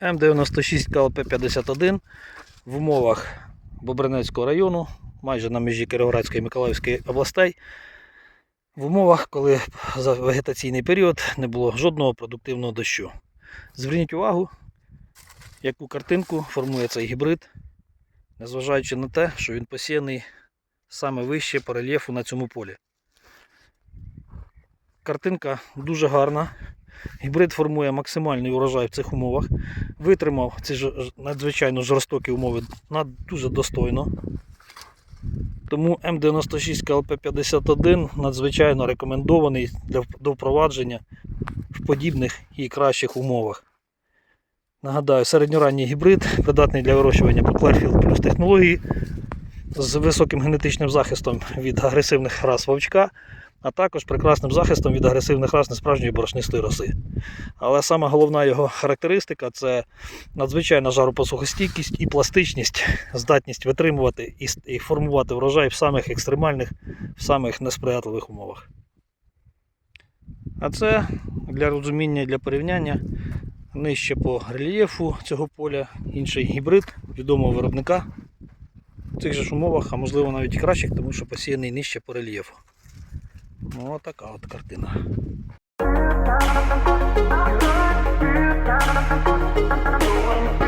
М96 КЛП-51 в умовах Бобринецького району, майже на межі Кіровоградської і Миколаївської областей. В умовах, коли за вегетаційний період не було жодного продуктивного дощу. Зверніть увагу, яку картинку формує цей гібрид, незважаючи на те, що він посіяний саме вище по рельєфу на цьому полі. Картинка дуже гарна. Гібрид формує максимальний урожай в цих умовах. Витримав ці надзвичайно жорстокі умови дуже достойно. Тому М96 КЛП-51 надзвичайно рекомендований для, до впровадження в подібних і кращих умовах. Нагадаю, середньоранній гібрид, придатний для вирощування по Clearfield плюс технології з високим генетичним захистом від агресивних рас вовчка, а також прекрасним захистом від агресивних рас несправжньої борошнистої роси. Але саме головна його характеристика це надзвичайна жаропосухостійкість і пластичність, здатність витримувати і, формувати врожай в самих екстремальних, в самих несприятливих умовах. А це для розуміння і для порівняння нижче по рельєфу цього поля інший гібрид відомого виробника в цих же ж умовах, а можливо навіть кращих, тому що посіяний нижче по рельєфу. Ну, така от картина. Thank you.